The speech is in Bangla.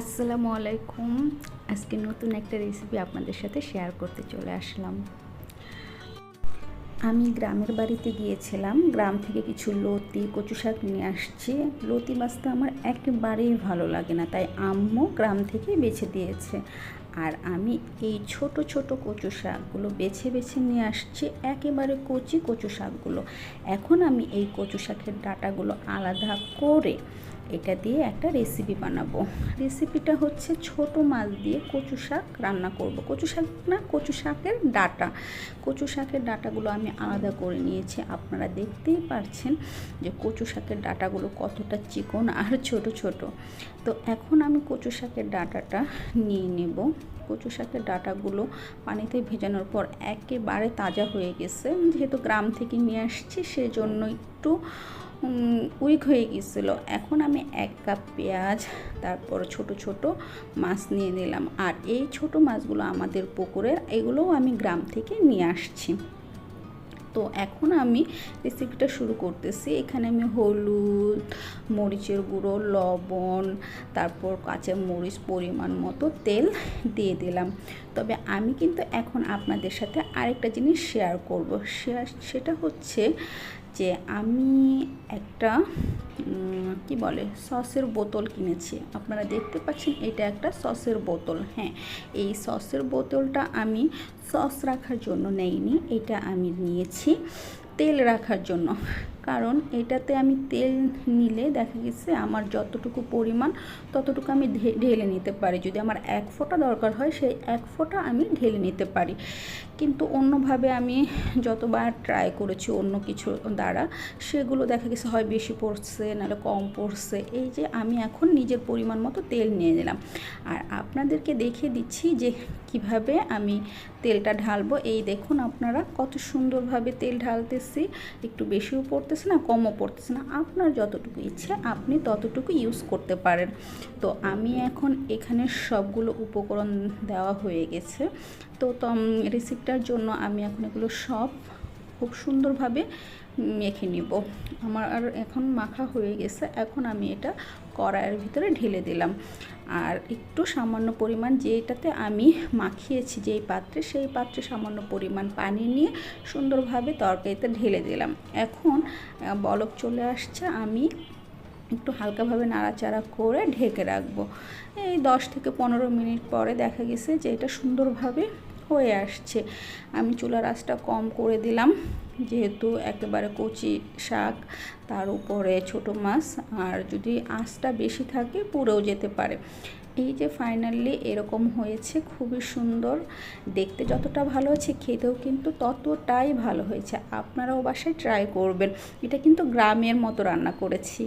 আসসালামু আলাইকুম। আজকে নতুন একটা রেসিপি আপনাদের সাথে শেয়ার করতে চলে আসলাম। আমি গ্রামের বাড়িতে গিয়েছিলাম। গ্রাম থেকে কিছু লতি, কচু শাক নিয়ে আসছি। লতি বাঁচতে আমার একেবারেই ভালো লাগে না, তাই আম্মু গ্রাম থেকে বেছে দিয়েছে। আর আমি এই ছোট ছোট কচু শাকগুলো বেছে বেছে নিয়ে আসছি, একেবারে কচি, কচু শাকগুলো। এখন আমি এই কচু শাকের ডাটাগুলো আলাদা করে এটা দিয়ে একটা রেসিপি বানাবো। রেসিপিটা হচ্ছে ছোট মাছ দিয়ে কচু শাক রান্না করব। কচু শাক না, কচু শাকের ডাটা। কচু শাকের ডাটাগুলো আমি আলাদা করে নিয়েছি। আপনারা দেখতেই পারছেন যে কচু শাকের ডাটাগুলো কতটা চিকন আর ছোট ছোট। তো এখন আমি কচু শাকের ডাটাটা নিয়ে নেব। কচু শাকের ডাটাগুলো পানিতে ভেজানোর পর একেবারে তাজা হয়ে গেছে। যেহেতু গ্রাম থেকে নিয়ে আসছি, সেজন্য একটু উইক হয়ে গিয়েছিল। এখন আমি এক কাপ পেঁয়াজ, তারপর ছোট ছোট মাছ নিয়ে নিলাম। আর এই ছোট মাছগুলো আমাদের পুকুরের, এগুলোও আমি গ্রাম থেকে নিয়ে আসছি। তো এখন আমি রেসিপিটা শুরু করতেছি। এখানে আমি হলুদ, মরিচের গুঁড়ো, লবণ, তারপর কাঁচা মরিচ পরিমাণ মতো তেল দিয়ে দিলাম। তবে আমি কিন্তু এখন আপনাদের সাথে আরেকটা জিনিস শেয়ার করব। সেটা হচ্ছে যে আমি একটা কি বলে, সসের বোতল কিনেছি। আপনারা দেখতে পাচ্ছেন এটা একটা সসের বোতল হ্যাঁ। এই সসের বোতলটা আমি সস রাখার জন্য নেইনি, এটা আমি নিয়েছি তেল রাখার জন্য। কারণ এটাতে আমি তেল নিলে দেখা গেছে আমার যতটুকু পরিমাণ ততটুকু আমি ঢেলে নিতে পারি। যদি আমার এক ফোঁটা দরকার হয়, সেই এক ফোঁটা আমি ঢেলে নিতে পারি। কিন্তু অন্যভাবে আমি যতবার ট্রাই করেছি অন্য কিছু দ্বারা, সেগুলো দেখা গেছে হয় বেশি পড়ছে নাহলে কম পড়ছে। এই যে আমি এখন নিজের পরিমাণ মতো তেল নিয়ে নিলাম। আর আপনাদেরকে দেখিয়ে দিচ্ছি যে কীভাবে আমি তেলটা ঢালবো। এই দেখুন আপনারা কত সুন্দরভাবে তেল ঢালতেছি। একটু বেশিও পড়তেছে না, কমও পড়তেছে না। আপনার যতটুকু ইচ্ছে আপনি ততটুকু ইউজ করতে পারেন। তো আমি এখন এখানে সবগুলো উপকরণ দেওয়া হয়ে গেছে। তো রেসিপিটার জন্য আমি এখন এগুলো সব খুব সুন্দরভাবে মেখে নিব। আমার আর এখন মাখা হয়ে গেছে, এখন আমি এটা কড়াইয়ের ভিতরে ঢেলে দিলাম। আর একটু সামান্য পরিমাণ যেটাতে আমি মাখিয়েছি যেই পাত্রে, সেই পাত্রে সামান্য পরিমাণ পানি নিয়ে সুন্দরভাবে তরকারিতে ঢেলে দিলাম। এখন বলক চলে আসছে, আমি একটু হালকাভাবে নাড়াচাড়া করে ঢেকে রাখব। এই দশ থেকে পনেরো মিনিট পরে দেখা গেছে যে এটা সুন্দরভাবে হয়ে আসছে। আমি চুলার আঁচটা কম করে দিলাম, যেহেতু একেবারে কচি শাক, তার উপরে ছোট মাছ, আর যদি আঁচটা বেশি থাকে পুড়েও যেতে পারে। এই যে ফাইনালি এরকম হয়েছে, খুবই সুন্দর। দেখতে যতটা ভালো হয়েছে খেতেও কিন্তু ততটাই ভালো হয়েছে। আপনারাও বাসায় ট্রাই করবেন। এটা কিন্তু গ্রামের মতো রান্না করেছি।